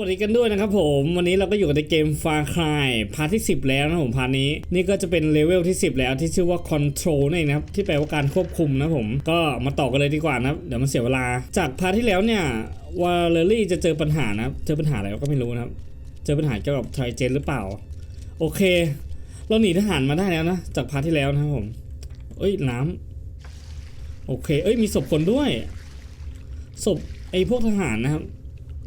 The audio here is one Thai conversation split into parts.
วัสดีกันด้วยนะครับผมวันนี้เราก็อยู่กันในเกม Far Cry พาร์ทที่ 10 แล้วนะผมพาร์ทนี้นี่ก็จะเป็นเลเวลที่ 10 แล้วที่ชื่อว่า Control นั่นะครับที่แปลว่าการควบคุมนะผมก็มาต่อกันเลยดีกว่านะเดี๋ยวมันเสียเวลา จากพาร์ทที่แล้วเนี่ยวาเลรี่จะเจอปัญหานะเจอปัญหาอะไรก็ไม่รู้นะครับเจอปัญหาเกี่ยวกับไทรเจนหรือเปล่า โอเค เราหนีทหารมาได้แล้วนะจากพาร์ทที่แล้วนะครับผมเอ้ยน้ำโอเคเอ้ยมีศพคนด้วยศพไอ้พวกทหารนะครับ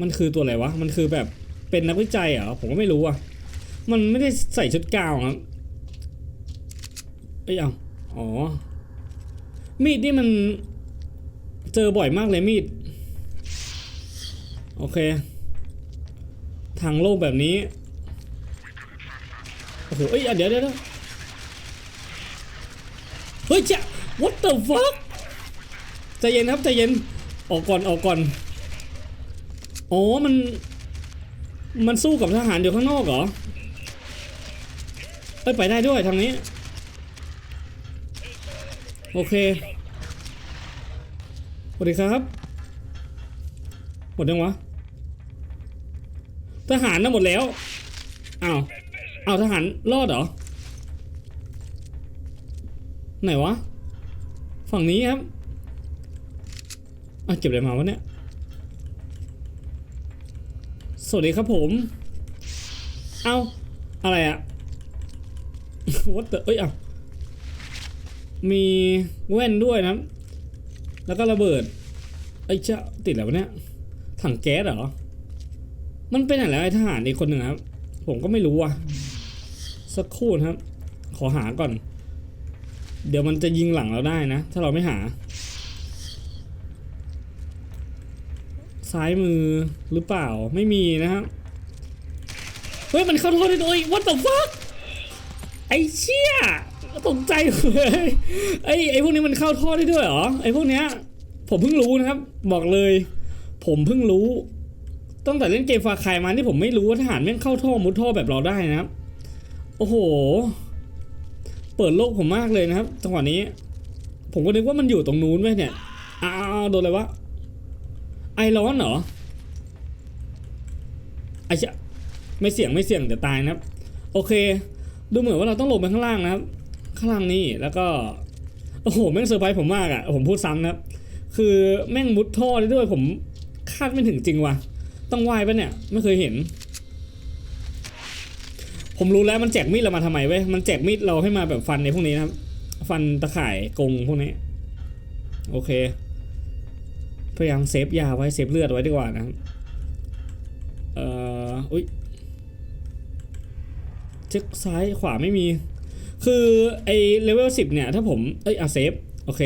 มันคือตัวอะไรวะ มันคือแบบเป็นนักวิจัยเหรอ ผมก็ไม่รู้อะ มันไม่ได้ใส่ชุดกาวครับเอ้เอาอ๋อ มีดนี่มันเจอบ่อยมากเลยมีด โอเค ทางโลกแบบนี้ โอ้โห เอ้ยอะเดี๋ยวเดี๋ยวเดี๋ยเฮ้ยจะ what the fuck ใจเย็นครับใจเย็น ออกก่อนออกก่อน โอ๋อมัน มันสู้กับทหารอยู่ข้างนอกเหรอเอ้ยไปได้ด้วยทางนี้ โอเคสวัสดีครับ หมดยังวะ ทหารน่ะหมดแล้วอ้าวอ้าวทหารรอดเหรอ ไหนวะ ฝั่งนี้ครับอะเก็บอะไรมาวะเนี่ย สวัสดีครับผม เอาอะไรอะ what the เอ้ยเอามีแว่นด้วยนะ แล้วก็ระเบิด ไอ้ยเจ้าติดแล้วะเนี่ย ถังแก๊สเหรอ มันเป็นอะไรไอ้ทหารอีกคนหนึ่งครับ ผมก็ไม่รู้อะ สักครู่ครับ ขอหาก่อน เดี๋ยวมันจะยิงหลังเราได้นะ ถ้าเราไม่หา ซ้ายมือหรือเปล่าไม่มีนะครับเฮ้ย มันเข้าโทษได้ด้วย what the fuck ไอ้เชี่ยตกใจเลยไอ้ไอ้พวกนี้มันเข้าท่อได้ด้วยเหรอไอ้พวกเนี้ยผมเพิ่งรู้นะครับ บอกเลย ผมเพิ่งรู้ตั้งแต่เล่นเกมฟาคายมาที่ผมไม่รู้ว่าทหารแม่งเข้าท่อมุดท่อแบบเราได้นะครับ โอ้โห เปิดโลกผมมากเลยนะครับจังหวะนี้ ผมก็นึกว่ามันอยู่ตรงนู้นไว้เนี่ยอ้าวโดนอะไรวะ ไอร้อนเหรอไอจะไม่เสี่ยงไม่เสี่ยงเดี๋ยวตายนะครับ โอเค ดูเหมือนว่าเราต้องลงไปข้างล่างนะครับ ข้างล่างนี่แล้วก็โอ้โหแม่งเซอร์ไพรส์ผมมากอะ่ะผมพูดซ้ำนะครับ คือแม่งมุดท่อได้ด้วยผมคาดไม่ถึงจริงว่ะ ต้องว่ายปะเนี่ย ไม่เคยเห็น ผมรู้แล้วมันแจกมีดเรามาทำไมเว้ยมันแจกมีดเราให้มาแบบฟันในพวกนี้นะครับ ฟันตะข่ายกงพวกนี้ โอเค พยายามเซฟยาไว้เซฟเลือดไว้ดีกว่านะเอ่ออุ้ยเช็คซ้ายขวาไม่มี คือไอเลเวลสิบเนี่ย ถ้าผมเอ้ยอะเซฟโอเค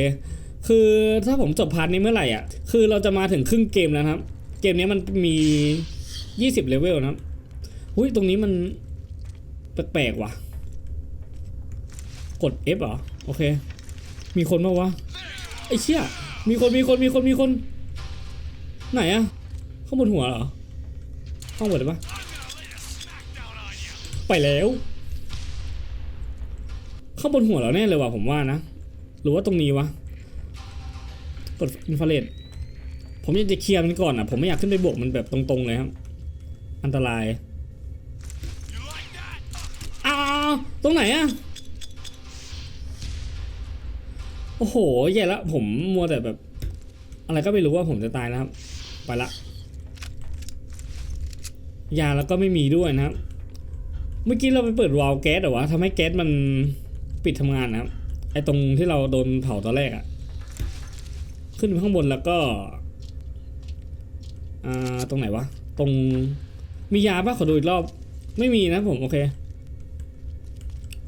คือถ้าผมจบพาร์ทนี้เมื่อไหร่อะ คือเราจะมาถึงครึ่งเกมแล้วครับ เกมนี้มันมี20เลเวลนะครับอุ้ยตรงนี้มันแปลกๆว่ะ กด F เหรอ โอเค มีคนมาวะไอ้เชี่ยมีคนมีคนมีคนมีคน ไหนอะข้างบนหัวเหรอ ข้างบนได้ปะไปแล้ว ข้างบนหัวเราแน่เลยว่ะผมว่านะ หรือว่าตรงนี้วะกดอินฟราเรดผมอยากจะเคลียร์มันก่อนอะ ผมไม่อยากขึ้นไปบวกมันแบบตรงๆเลยครับ อันตรายอ้าวตรงไหนอะโอ้โหแย่ละผมมัวแต่แบบ อะไรก็ไม่รู้ว่าผมจะตายนะครับ ไปละ ยาแล้วก็ไม่มีด้วยนะครับ เมื่อกี้เราไปเปิดวาล์วแก๊สเหรอวะทำให้แก๊สมันปิดทำงานนะครับ ไอตรงที่เราโดนเผาตอนแรกอะขึ้นไปข้างบนแล้วก็อ่าตรงไหนวะ ตรงมียาปะขอดูอีกรอบ ไม่มีนะผมโอเค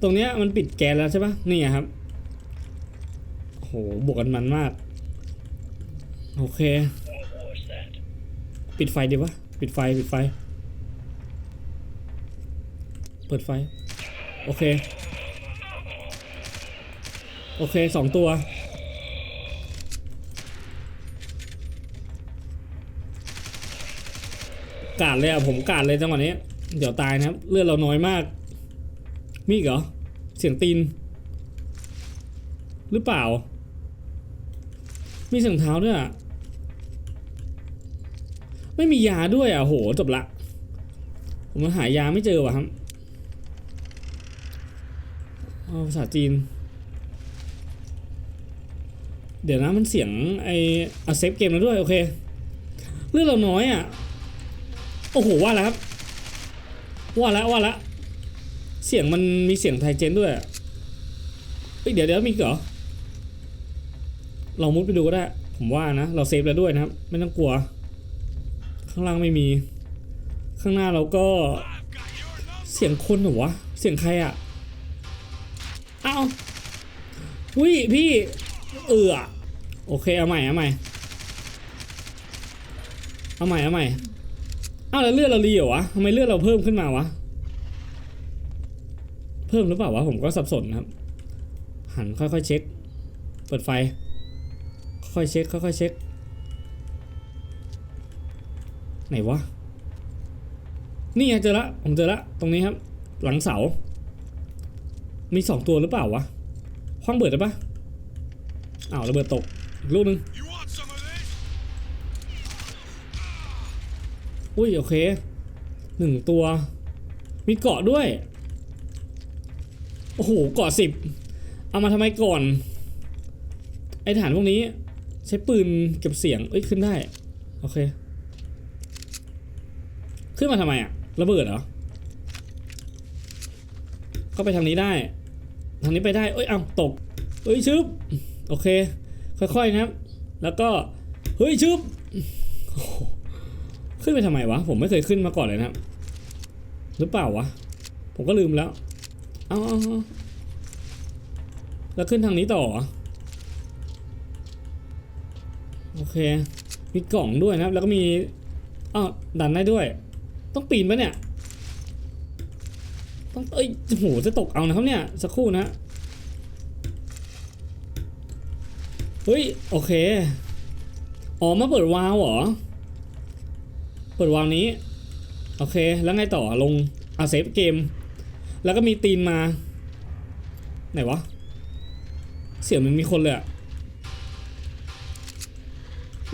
ตรงเนี้ยมันปิดแก๊สแล้วใช่ปะนี่ครับโหบวกกันมันมาก โอเค ปิดไฟดีวะ ปิดไฟ ปิดไฟ เปิดไฟ โอเค โอเคสองตัว กาดเลยอะ ผมกาดเลยจังหวะนี้ เดี๋ยวตายนะครับ เลือดเราน้อยมาก มีอีกเหรอ เสียงตีน หรือเปล่า มีเสียงเท้าด้วยอะ ไม่มียาด้วยอะโหจบละ ผมมันหายาไม่เจอว่ะครับภาษาจีน เดี๋ยวนะมันเสียงไออะเซฟเกมแล้วด้วย โอเค เลือดเราน้อยอะ โอ้โห ว่าแล้วครับ ว่าแล้วว่าแล้วเสียงมันมีเสียงไทยเจนด้วยอเฮ้ยเดี๋ยวเดี๋ยวมีอีกเหรอ เรามุดไปดูก็ได้ ผมว่านะ เราเซฟแล้วด้วยนะครับ ไม่ต้องกลัว ข้างล่างไม่มี ข้างหน้าเราก็ เสียงคนเหรอวะ เสียงใครอะอ้าววิพี่ เอือโอเคเอาใหม่เอาใหม่เอาใหม่เอาใหม่อ้าวแล้วเลือดเรารีเหรอวะทำไมเลือดเราเพิ่มขึ้นมาวะ เพิ่มหรือเปล่าวะผมก็สับสนครับ หันค่อยๆเช็ค เปิดไฟ ค่อยๆเช็คค่อยๆเช็ค ไหนวะ นี่เจอละ ผมเจอละ ตรงนี้ครับ หลังเสา มีสองตัวหรือเปล่าวะคว้างเบิดได้ปะอ้าวระเบิดตก อีกลูกหนึง อุ้ยโอเคหนึ่งตัว มีเกาะด้วย โอ้โหเกาะสิบ เอามาทำไมก่อน ไอฐานพวกนี้ ใช้ปืนเก็บเสียง เอ้ยขึ้นได้ โอเค ขึ้นมาทำไมอะระเบิดเหรอ ก็ไปทางนี้ได้ ทางนี้ไปได้ เอ้ย เอาตก เอ้ยชึบ โอเค ค่อยๆนะครับ แล้วก็ เฮ้ยชึบ ขึ้นไปทำไมวะ ผมไม่เคยขึ้นมาก่อนเลยนะครับ หรือเปล่าวะ ผมก็ลืมแล้ว เอาเอาแล้วขึ้นทางนี้ต่อเหรอโอเค มีกล่องด้วยนะครับ แล้วก็มีอ้าวดันได้ด้วย ต้องปีนปะเนี่ย ต้องเอ้ยโหจะตกเอานะครับเนี่ย สักครู่นะ เฮ้ย โอเค อ๋อ มาเปิดวาล์วเหรอ เปิดวาล์วนี้ โอเค แล้วไงต่อ ลงอาเซฟเกม แล้วก็มีตีนมา ไหนวะ เสียงมันมีคนเลยอะ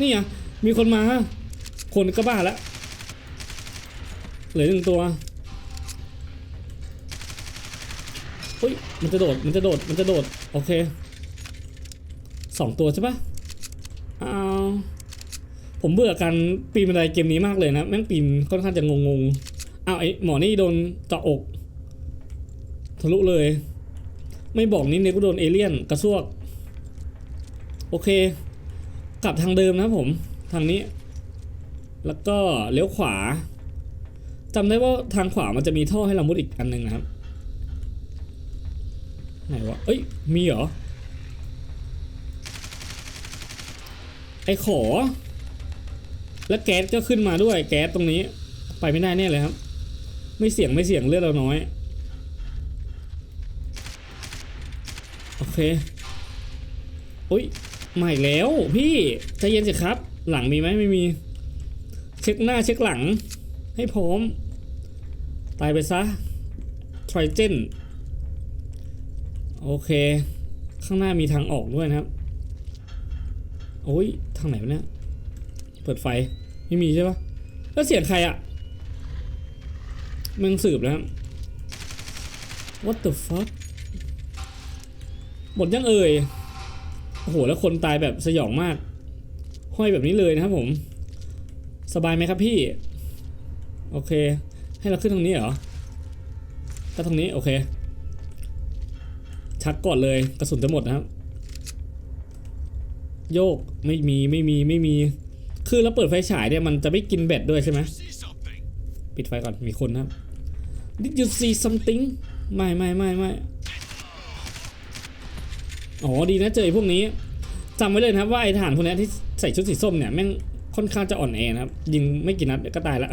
นี่อะมีคนมา คนก็บ้าแล้ว ลือหนึ่งตัวเฮ้ยมันจะโดดมันจะโดดมันจะโดดโอเคสองตัวใช่ปะอ้าวผมเบื่อการปีนบันไดเกมนี้มากเลยนะแม่งปีนค่อนข้างจะงงๆอ้าวไอหมอนี่โดนเจาะอกทะลุเลย ไม่บอกนี่เนี่ยก็โดนเอเลี่ยนกระซวก โอเค กลับทางเดิมนะผม ทางนี้ แล้วก็เลี้ยวขวา จำได้ว่าทางขวามันจะมีท่อให้เรามุดอีกอันหนึ่งนะครับ ไหนวะ เอ้ย มีเหรอ ไอขอ แล้วแก๊สก็ขึ้นมาด้วยแก๊สตรงนี้ ไปไม่ได้แน่เลยครับ ไม่เสี่ยงไม่เสี่ยงเลือดเราน้อย โอเคอุ้ยมาอีกแล้ว พี่ใจเย็นสิครับ หลังมีไหมไม่มี เช็คหน้าเช็คหลัง ให้พร้อมตายไปซะทริเจนโอเค ข้างหน้ามีทางออกด้วยนะครับ โอ้ย ทางไหนวะเนี่ย เปิดไฟ ไม่มีใช่ปะแล้วเสียงใครอะมึงสืบแล้วครับ what the fuck หมดยังเอ่ย โอ้โห แล้วคนตายแบบสยองมาก ห้อยแบบนี้เลยนะครับผม สบายไหมครับพี่ โอเค ให้เราขึ้นทางนี้เหรอก็ทางนี้โอเค ชักก่อนเลยกระสุนจะหมดนะครับ โยกไม่มีไม่มีไม่มี คือเราเปิดไฟฉายเนี่ยมันจะไม่กินแบตด้วยใช่ไหมปิดไฟก่อนมีคนนะครับ Did you see something ไม่ไม่ไม่ไม่อ๋อดีนะเจอไอ้พวกนี้จำไว้เลยนะครับว่าไอ้ทหารพวกนี้ที่ใส่ชุดสีส้มเนี่ยแม่งค่อนข้างจะอ่อนแอนะครับ ยิงไม่กี่นัดก็ตายละ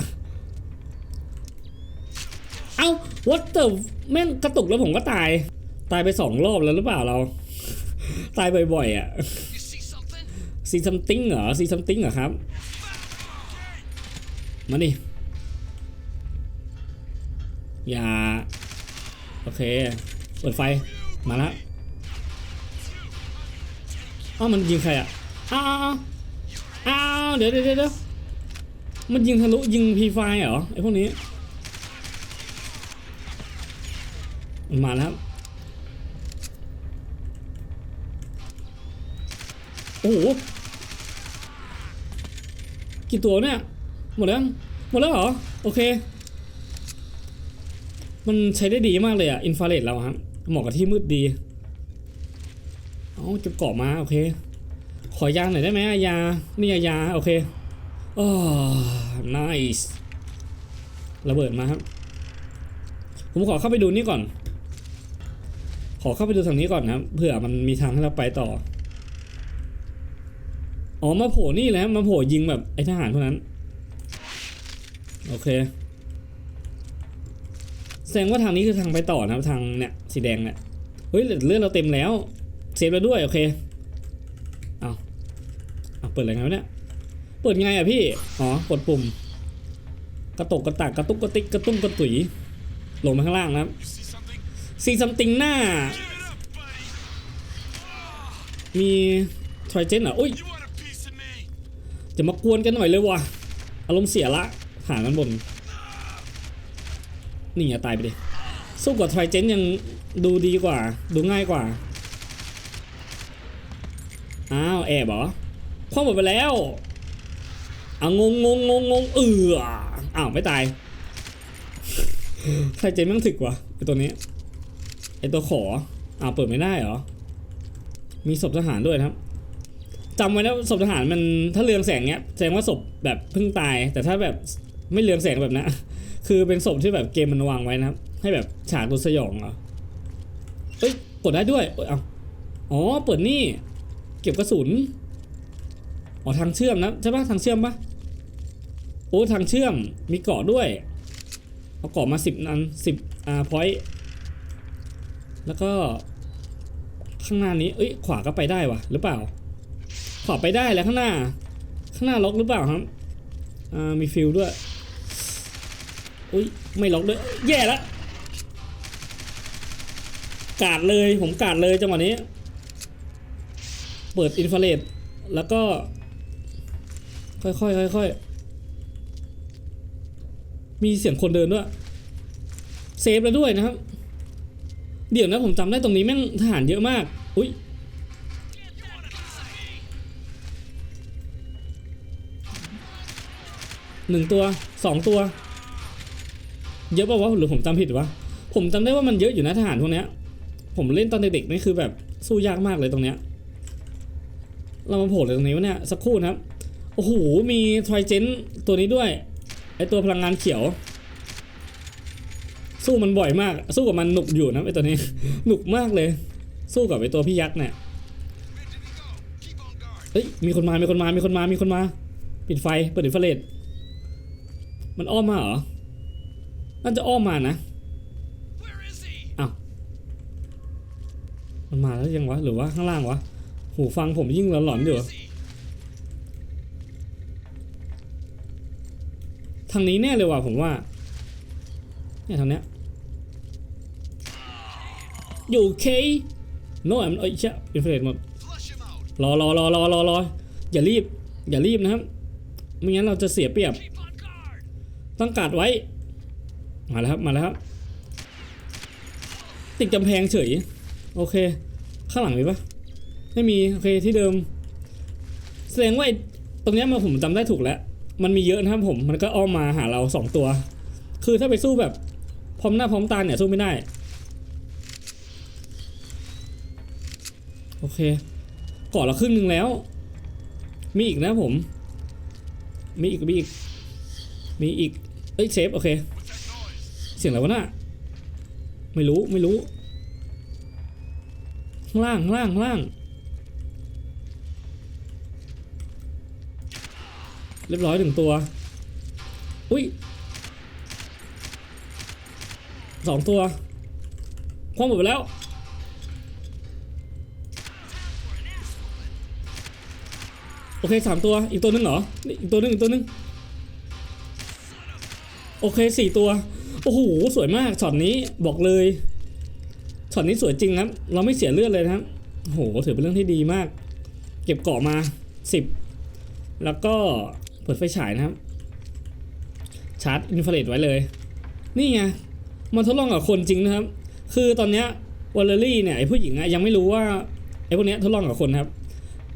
เอ้า what the แม่งกระตุกแล้วผมก็ตาย ตายไปสองรอบแล้วหรือเปล่าเรา ตายบ่อยๆอะซีซัมติงเหรอซีซัมติงเหรอครับ มาดิอย่า โอเค เปิดไฟ มาแล้วอ้าวมันยิงใครอะอ้าอ้าวอ้าวอ้าวเดี๋ยวเดี๋ยวเดี๋ยวมันยิงทะลุยิงพีไฟเหรอไอพวกนี้ มาแล้วครับโอ้โหกี่ตัวเนี่ย หมดแล้ว หมดแล้วเหรอ โอเค มันใช้ได้ดีมากเลยอะอินฟราเรดเราครับเหมาะกับที่มืดดี เอาเก็บเกาะมา โอเค ขอยาหน่อยได้ไหมยา นี่ยา โอเคโอ้ nice ระเบิดมาครับ ผมขอเข้าไปดูนี่ก่อน อเข้าไปดูทางนี้ก่อนนะเผื่อมันมีทางให้เราไปต่อ อ๋อมาโผล่นี่แล้วมาโผล่ยิงแบบไอ้ทหารพวกนั้น โอเค แสดงว่าทางนี้คือทางไปต่อนะครับทางเนี่ยสีแดงเนี่ยเฮ้ยเลือดเราเต็มแล้วเซฟแล้วด้วยโอเคเอาเอาเปิดอะไรไงวะเนี่ยเปิดไงอะพี่อ๋อกดปุ่ม กระตกกระตักกระตุกกระติกกระตุ้งกระตุ๋ยลงมาข้างล่างนะครับ ซีซัมติงหน้า มีทรเจนเหรออุ้ยจะมากวนกันหน่อยเลยวะอารมณ์เสียละผ่านมันบน นี่อย่าตายไปดิ สู้กับทรเจนยังดูดีกว่า ดูง่ายกว่า อ้าว แอบเหรอคว้าหมดไปแล้วอะงงงงงงงเอออ้าว ไม่ตายทรเจนแม่งถึกว่ะไอตัวนี้ ตัวขออ้าวเปิดไม่ได้เหรอ มีศพทหารด้วยนะครับจำไว้นะศพทหารมันถ้าเรืองแสงเนี้ยแสดงว่าศพแบบเพิ่งตาย แต่ถ้าแบบไม่เรืองแสงแบบนั้คือเป็นศพที่แบบเกมมันวางไว้นะครับ ให้แบบฉากดูสยองเหรอเอ้ยกดได้ด้วยเอ้ยเอาอ๋อเปิดนี่ เก็บกระสุนอ๋อทางเชื่อมนะใช่ปะทางเชื่อมปะโอ้ทางเชื่อมมีเกาะด้วยเอาเกาะมาสิบนันสิบอ่าพอยต์ แล้วก็ข้างหน้านี้ เอ้ย ขวาก็ไปได้วะหรือเปล่าขอไปได้แล้วข้างหน้า ข้างหน้าล็อกหรือเปล่าครับ อ่า มีฟิลด้วย อุ้ย ไม่ล็อกด้วย แย่แล้วกาดเลย ผมกาดเลยจังหวะนี้ เปิดอินฟราเรดแล้วก็ ค่อยๆค่อยๆมีเสียงคนเดินด้วย เซฟแล้วด้วยนะครับ เดี๋ยวนะผมจำได้ตรงนี้แม่งทหารเยอะมาก อุ้ยหนึ่งตัวสองตัว เยอะป่าวะหรือผมจำผิดวะ ผมจำได้ว่ามันเยอะอยู่นะทหารพวกเนี้ย ผมเล่นตอนเด็กๆนี่คือแบบสู้ยากมากเลยตรงเนี้ย เรามาโผล่เลยตรงนี้วะเนี่ยสักครู่นะครับ โอ้โหมีทริเจนตัวนี้ด้วยไอตัวพลังงานเขียว สู้มันบ่อยมาก สู้กับมันหนุกอยู่นะไอตัวนี้ หนุกมากเลย สู้กับไอตัวพี่ยักษ์เนี่ยเฮ้ยมีคนมา มีคนมา มีคนมา มีคนมา ปิดไฟเปิดอินฟราเรดมันอ้อมมาเหรอน่าจะอ้อมมานะอ้าวมันมาแล้วยังวะ หรือว่าข้างล่างวะ หูฟังผมยิ่งหลอนๆอยู่ทางนี้แน่เลยว่ะผมว่าเนี่ยทางเนี้ย อยู่เค โน้ยมันเอ้ยเชี่ยอินฟราเรดหมด รอรอรอรอรอรออย่ารีบ อย่ารีบนะครับ ไม่งั้นเราจะเสียเปรียบ Keep on guard. ต้องการดไว้ มาแล้วครับ มาแล้วครับ ติดกำแพงเฉย โอเค ข้างหลังมีปะไม่มี โอเค ที่เดิม แสดงว่าไอตรงนี้มาผมจำได้ถูกแล้ว มันมีเยอะนะครับผม มันก็อ้อมมาหาเราสองตัว คือถ้าไปสู้แบบพร้อมหน้าพร้อมตาเนี่ยสู้ไม่ได้ โอ เคกาะเราครึ่งหนึ่งแล้ว มีอีกนะผม มีอีกมีอีก มีอีก เอ้ยเซฟโอเค เสียงอะไรวะน่ะไม่รู้ไม่รู้ ข้างล่างข้างล่างข้างล่าง เรียบร้อยหนึ่งตัว อุ้ยสองตัว ควางหมดไปแล้ว เคสามตัว อีกตัวนึงเหรอ อีกตัวนึงอีกตัวนึง โอเคสี่ตัว โอ้โห สวยมากช็อตนี้บอกเลยช็อตนี้สวยจริงครับ เราไม่เสียเลือดเลยนะครับโอ้โห ถือเป็นเรื่องที่ดีมาก เก็บเกาะมา10แล้วก็เปิดไฟฉายนะครับ ชาร์จอินฟราเรดไว้เลย นี่ไง มันทดลองกับคนจริงนะครับ คือตอนเนี้ยวอลเลอรี่เนี่ยไอผู้หญิงอะยังไม่รู้ว่าไอพวกเนี้ยทดลองกับคนครับ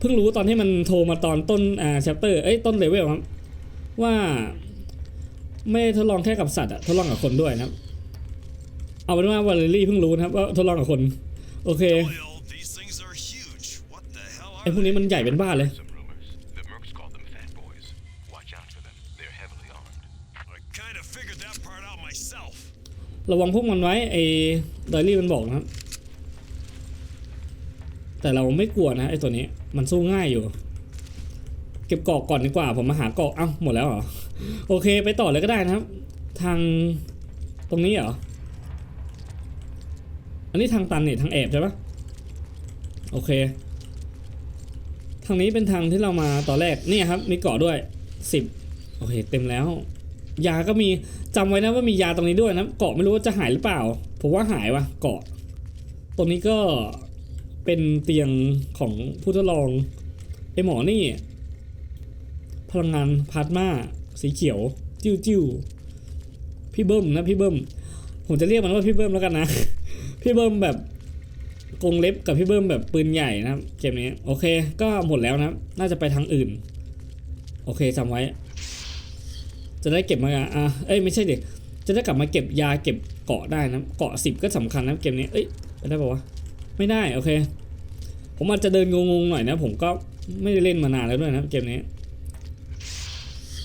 เพิ่งรู้ตอนที่มันโทรมาตอนต้นอ่าแชปเตอร์เอ้ยต้นเลเวลครับ ว่าไม่ได้ทดลองแค่กับสัตว์อะทดลองกับคนด้วยนะครับ เอาเป็นว่าวอลเลอรี่เพิ่งรู้นะครับว่าทดลองกับคน โอเค Oil, these things are huge. What the hell ไอ are พวกนี้มันใหญ่เป็นบ้านเลย Some rumors. The mercs call them fat boys. Watch out for them. They're heavily armed. I kind of figured that part out myself. ระวังพวกมันไว้ไอ้ไดรี่มันบอกนะครับ แต่เราไม่กลัวนะไอ้ตัวนี้มันสู้ง่ายอยู่ เก็บเกาะก่อนดีกว่า ผมมาหาเกาะเอ้าหมดแล้วเหรอโอเคไปต่อเลยก็ได้นะครับ ทางตรงนี้เหรออันนี้ทางตันนี่ทางแอบใช่ปะโอเค ทางนี้เป็นทางที่เรามาตอนแรกนี่ครับ มีเกาะด้วยสิบโอเค เต็มแล้ว ยาก็มีจำไว้นะว่ามียาตรงนี้ด้วยนะเกาะไม่รู้ว่าจะหายหรือเปล่าผมว่าหายว่ะเกาะตรงนี้ก็ เป็นเตียงของผู้ทดลองไอหมอนี่ พลังงานพลาสมาสีเขียว จิ้วจิ้วพี่เบิ้มนะพี่เบิ้มผมจะเรียกมันว่าพี่เบิ้มแล้วกันนะ พี่เบิ้มแบบกรงเล็บกับพี่เบิ้มแบบปืนใหญ่นะครับเกมนี้โอเค ก็หมดแล้วนะน่าจะไปทางอื่น โอเคจำไว้ จะได้เก็บมาอะเอ้ยไม่ใช่เด็กจะได้กลับมาเก็บยาเก็บเกาะได้นะเกาะสิบก็สำคัญนะเกมนี้เอ้ยไปได้ปะวะ ไม่ได้โอเค ผมอาจจะเดินงงๆหน่อยนะ ผมก็ไม่ได้เล่นมานานแล้วด้วยนะเกมนี้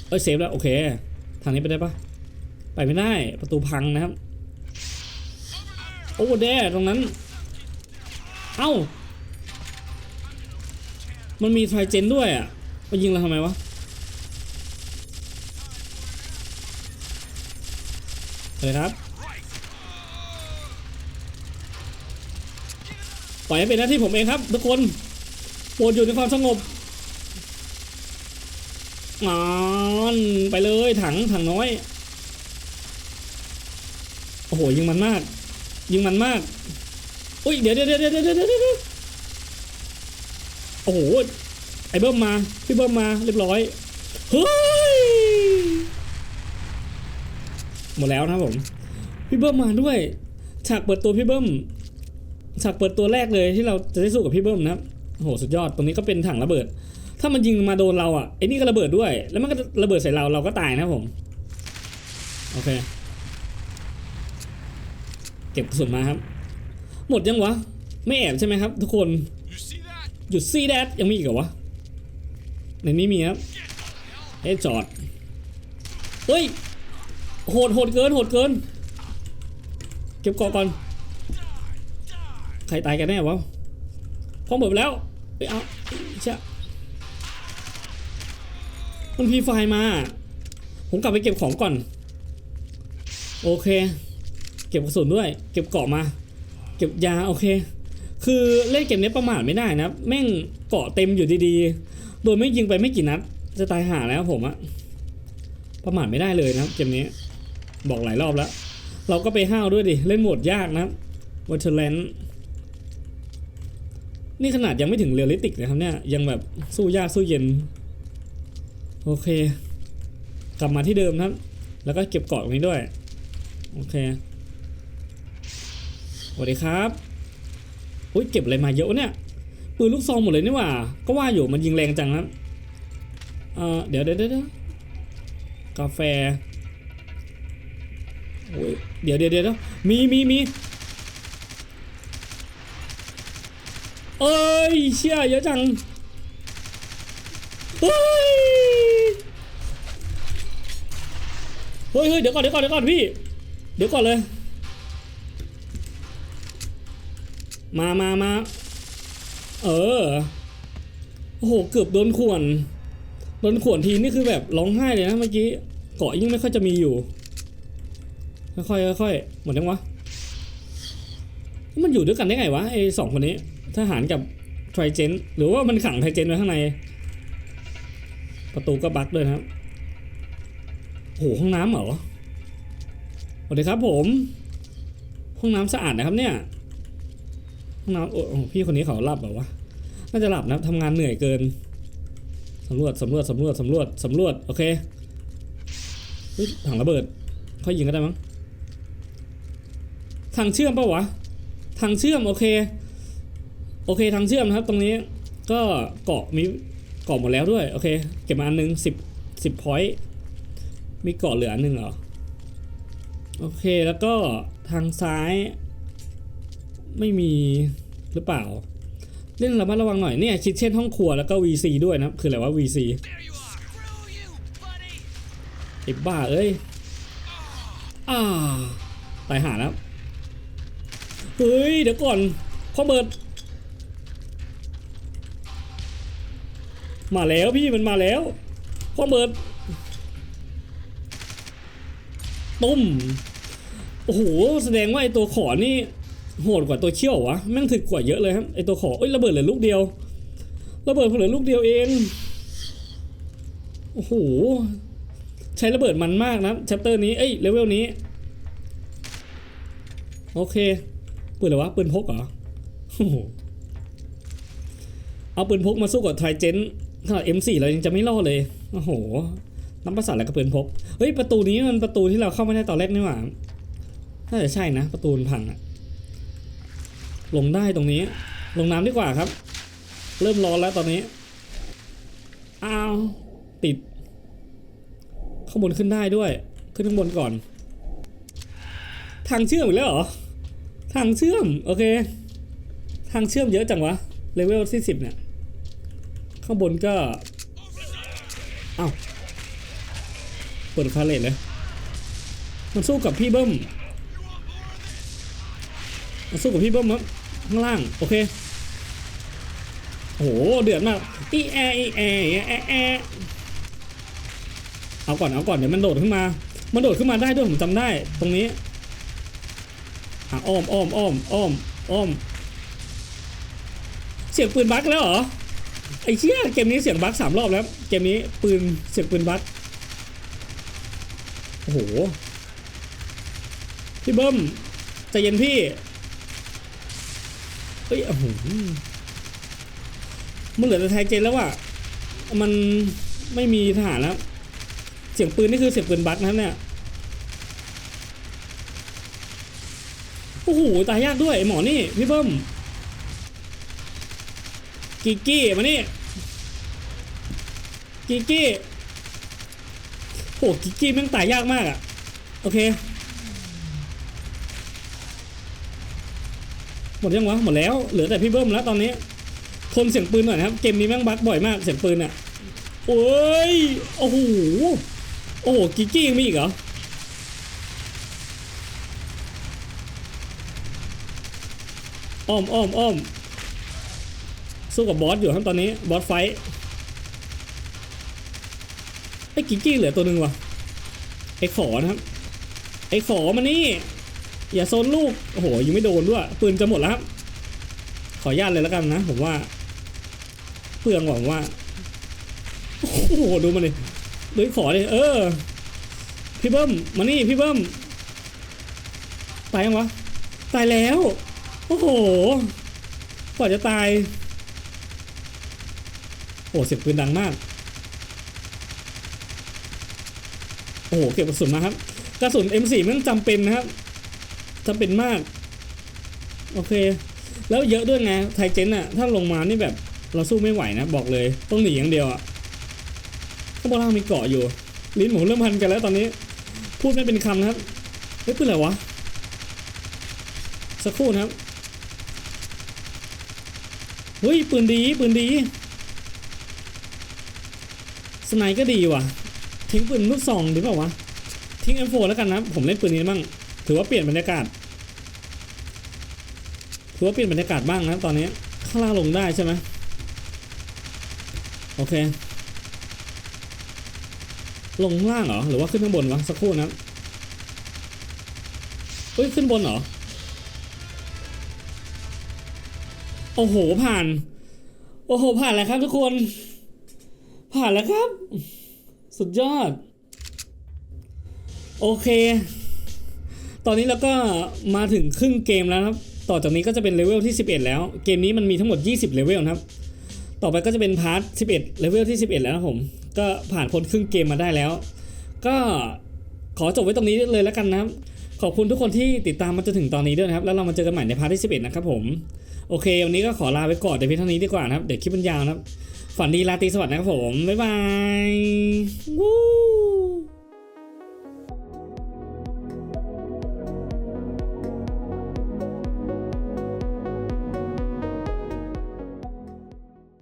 เอ้ยเซฟแล้วโอเค ทางนี้ไปได้ปะไปไม่ได้ประตูพังนะครับ โอ้แดตรงนั้น เอ้า มันมีไทรเจนด้วยอะมายิงเราทำไมวะเลยครับ ปล่อยให้เป็นหน้าที่ผมเองครับ ทุกคนโปรดอยู่ในความสงบงอนไปเลยถังถังน้อย โอ้โหยิงมันมาก ยิงมันมากอุ้ยเดี๋ยวเดี๋ยวเดี๋ยวเดี๋ยวเดี๋ยวโอ้โหไอ้เบิ้มมาพี่เบิ้มมาเรียบร้อยเฮ้ยหมดแล้วนะผมพี่เบิ้มมาด้วยฉากเปิดตัวพี่เบิ้ม ฉากเปิดตัวแรกเลยที่เราจะได้สู้กับพี่เบิ้มนะครับโหสุดยอดตรงนี้ก็เป็นถังระเบิด ถ้ามันยิงมาโดนเราอะไอ้นี่ก็ระเบิดด้วย แล้วมันก็ระเบิดใส่เราเราก็ตายนะผมโอเค เก็บกระสุนมาครับ หมดยังวะ ไม่แอบใช่ไหมครับ ทุกคนหยุดซีแดดยังมีอีกเหรอวะในนี้มีครับเฮ้ยจอดเฮ้ยโหดโหดเกินโหดเกิน เก็บเกาะก่อน ใครตายกันแน่วะพร้อมหมดแล้วไปเอาเชี่ยมันพีไฟมา ผมกลับไปเก็บของก่อน โอเค เก็บกระสุนด้วย เก็บเกาะมา เก็บยาโอเค คือเล่นเกมนี้ประมาทไม่ได้นะ แม่งเกาะเต็มอยู่ดีๆ โดยไม่ยิงไปไม่กี่นัด จะตายห่าแล้วผมอะประมาทไม่ได้เลยนะเกมนี้ บอกหลายรอบแล้ว เราก็ไปห้าวด้วยดิ เล่นโหมดยากนะวัตเทอร์แลน นี่ขนาดยังไม่ถึงเรียลลิติกนะครับเนี่ย ยังแบบสู้ยากสู้เย็น โอเค กลับมาที่เดิมนะครับ แล้วก็เก็บเกาะตรงนี้ด้วย โอเคสวัสดีครับอุ้ยเก็บอะไรมาเยอะเนี่ยปืนลูกซองหมดเลยนี่หว่า ก็ว่าอยู่มันยิงแรงจังครับเออเดี๋ยวเดี๋ยวเดี๋ยวเดี๋ยวกาแฟโอ้ยเดี๋ยวเดี๋ยวเดี๋ยวมีมีมี เอ้ยเชี่ยเยอะจังเฮ้ยเฮ้ยเดี๋ยวก่อนเดี๋ยวก่อนเดี๋ยวก่อนพี่ เดี๋ยวก่อนเลย มามามาเออโอ้โหเกือบโดนข่วนโดนข่วนทีนี่คือแบบร้องไห้เลยนะเมื่อกี้เกาะยิ่งไม่ค่อยจะมีอยู่ค่อยๆค่อยๆหมดยังวะมันอยู่ด้วยกันได้ไงวะไอสองคนนี้ ทหารกับไทรเจนหรือว่ามันขังไทรเจนไว้ข้างใน ประตูก็บั๊กด้วยครับโอ้โหห้องน้ำเหรอสวัสดีครับผม ห้องน้ำสะอาดนะครับเนี่ย ห้องน้ำโอ้โอ้พี่คนนี้เขาหลับเหรอวะน่าจะหลับนะทำงานเหนื่อยเกินสำรวจสำรวจสำรวจสำรวจสำรวจโอเคถังระเบิดค่อยยิงก็ได้มั้งทางเชื่อมปะวะ ทางเชื่อมโอเค โอเคทางเชื่อมนะครับตรงนี้ก็เกาะมีเกาะหมดแล้วด้วยโอเคเก็บมาอันหนึ่งสิบสิบพอยต์มีเกาะเหลืออันหนึ่งเหรอโอเคแล้วก็ทางซ้าย ไม่มีหรือเปล่า เล่นระมัดระวังหน่อยเนี่ยคิดเช่นห้องครัวแล้วก็ VC ด้วยนะครับคืออะไรวะ VC ไอ้บ้าเอ้ยอ่าตายหาแล้วเฮ้ยเดี๋ยวก่อนพ่อเบิร์ด มาแล้วพี่มันมาแล้วพ่อเบิร์ดตุ้มโอ้โหแสดงว่าไอตัวขอนี่โหดกว่าตัวเขี้ยววะแม่งถึกกว่าเยอะเลยครับไอตัวขอเอ้ยระเบิดเหลือลูกเดียวระเบิดเหลือลูกเดียวเองโอ้โหใช้ระเบิดมันมากนะแชปเตอร์นี้เอ้ยเลเวลนี้โอเคปืนอะไรวะปืนพกเหรอเอาปืนพกมาสู้กับไทเจน ขนาด M4 เรายังจะไม่รอดเลย โอ้โห น้ำประสาทอะไรกับปืนพก เฮ้ย ประตูนี้มันประตูที่เราเข้าไม่ได้ตอนแรกนี่หว่า น่าจะใช่นะ ประตูมันพังอะลงได้ตรงนี้ ลงน้ำดีกว่าครับ เริ่มร้อนแล้วตอนนี้ อ้าว ติด ข้างบนขึ้นได้ด้วย ขึ้นข้างบนก่อน ทางเชื่อมอีกแล้วเหรอ ทางเชื่อม โอเค ทางเชื่อมเยอะจังวะ เลเวลที่สิบเนี่ย ข้างบนก็เอ้าเปิดคาเลตเลยมันสู้กับพี่เบิ้มมันสู้กับพี่เบิ้มครับข้างล่างโอเคโอ้โหเดือดมากอีแออีแอแอแอเอาก่อนเอาก่อนเดี๋ยวมันโดดขึ้นมา มันโดดขึ้นมาได้ด้วยผมจำได้ตรงนี้อ้อมอ้อมอ้อมอ้อมอ้อมเสียงปืนบั๊กแล้วเหรอ ไอ้เชี่ยเกมนี้เสียงบั๊กสามรอบแล้ว เกมนี้ปืนเสียงปืนบั๊กโอ้โห พี่เบิ้มใจเย็นพี่ เฮ้ยโอ้โหมันเหลือแต่ไทยเจนแล้วอะมันไม่มีทหารแล้ว เสียงปืนนี่คือเสียงปืนบัคนะเนี่ย โอ้โห ตายยากด้วยหมอนี่ พี่เบิ้ม กิกกี้มานี่กิกกี้โอ้กิกกี้แม่งตายยากมากอะโอเค หมดยังวะหมดแล้วเหลือแต่พี่เบิ้มแล้วตอนนี้ทนเสียงปืนหน่อยนะครับ เกมนี้แม่งบั๊กบ่อยมากเสียงปืนอะโอ้ยโอ้โหโอ้โหกิกกี้ยังมีอีกเหรออ้อมอ้อมอ้อม สู้กับบอสอยู่ครับตอนนี้บอสไฟท์ไอ้กิกกี้เหลือตัวหนึ่งวะไอ้ขอนะครับ ไอ้ขอมานี่ อย่าโซนลูกโอ้โหยังไม่โดนด้วยปืนจะหมดแล้วครับ ขออนุญาตเลยแล้วกันนะ ผมว่า เปลืองหวังว่า โอ้โหดูมันเลยดูขอเลยเออ พี่เบิ้มมานี่พี่เบิ้มตายยังวะ ตายแล้ว โอ้โหกว่าจะตาย อ้เสียงปืนดังมาก โอ้โหเก็บกระสุนมาครับกระสุน M4 มันจำเป็นนะครับจำเป็นมาก โอเค แล้วเยอะด้วยไงไทเจนอะถ้าลงมานี่แบบเราสู้ไม่ไหวนะบอกเลย ต้องหนีอย่างเดียวอะข้างบนล่างมีเกาะอยู่ ลิ้นหมูเริ่มพันกันแล้วตอนนี้ พูดไม่เป็นคำนะครับเฮ้ยปืนอะไรวะ สักครู่นะครับเฮ้ยปืนดีปืนดี ไนก็ดีว่ะ ทิ้งปืนลูกซองดีเปล่าวะ ทิ้ง M4 แล้วกันนะ ผมเล่นปืนนี้บ้าง ถือว่าเปลี่ยนบรรยากาศ ถือว่าเปลี่ยนบรรยากาศบ้างนะตอนนี้ ข้างล่างลงได้ใช่ไหมโอเค ลงข้างล่างเหรอ หรือว่าขึ้นข้างบนวะ สักครู่นะเฮ้ย ขึ้นบนเหรอ โอ้โห ผ่าน โอ้โห ผ่านแล้วครับทุกคน ผ่านแล้วครับ สุดยอด โอเค ตอนนี้เราก็มาถึงครึ่งเกมแล้วครับ ต่อจากนี้ก็จะเป็นเลเวลที่ 11 แล้ว เกมนี้มันมีทั้งหมด 20 เลเวลครับ ต่อไปก็จะเป็นพาร์ท 11 เลเวลที่ 11 แล้วนะผม ก็ผ่านพ้นครึ่งเกมมาได้แล้ว ก็ขอจบไว้ตรงนี้เลยแล้วกันนะครับขอบคุณทุกคนที่ติดตามมาจนถึงตอนนี้ด้วยครับ แล้วเรามาเจอกันใหม่ในพาร์ทที่ 11 นะครับผม โอเค วันนี้ก็ขอลาไปก่อนเดี๋เพียงเท่านี้ดีกว่านะครับ เดี๋ยวคลิปมันยาวนะครับ ฝันดีราตรีสวัสดิ์นะครับผม บ๊ายบายวู้